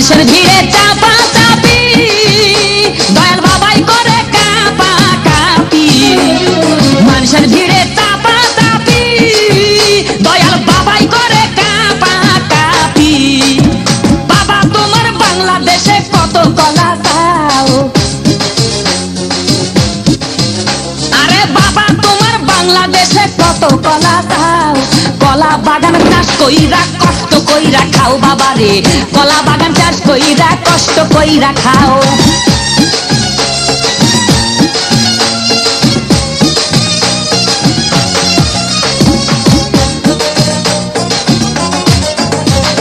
মানুষের ভিড়ে চাপা চাপি দয়াল বাবাই করে কাপা কাপি মানুষের ভিড়ে চাপা চাপি দয়াল বাবাই করে কাপা কাপি বাবা, তোমার বাংলাদেশে কত কলা দাও? আরে বাবা, তোমার বাংলাদেশে কত কলা দাও? কলা বাগান চাষ কইরা কইরা খাও বাবা রে কলা বাগান চাষ কইরা কষ্ট কইরা খাও।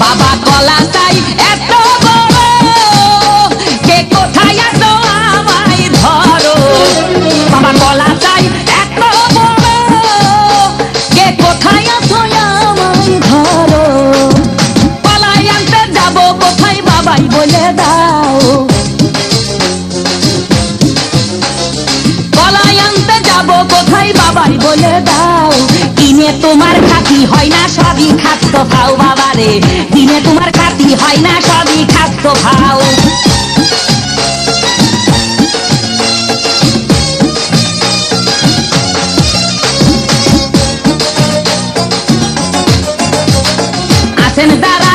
বাবা কলা চাই বলে দাও। কলাই আনতে যাব কোথায় বাবাই বলে দাও। কিনে তোমার খাতি হয় না সবই খাদ্য খাও বাবা রে কিনে তোমার খাতি হয় না সবই খাদ্য খাও আছেন তারা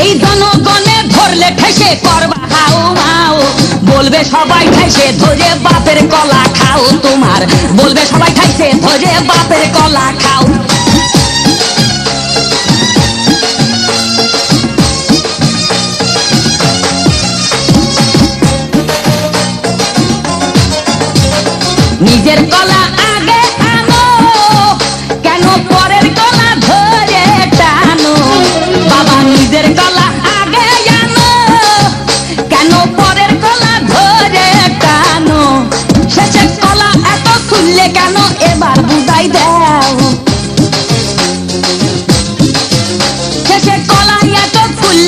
এই জনগণে ধরলে ঠেসে করবা হাউ মাউ বলবে সবাই ঠাইছে ধরে বাপের কলা খাও তোমার। বলবে সবাই খাইছে ধরে বাপের কলা খাও। নিজের কলা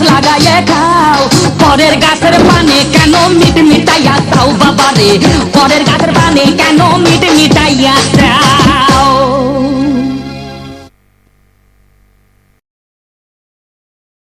গাছ লাগাইয়ে খাও। পরের গাছের পানে কেন মিট মিটাইয়া তাও বাবারে? পরের গাছের পানে কেন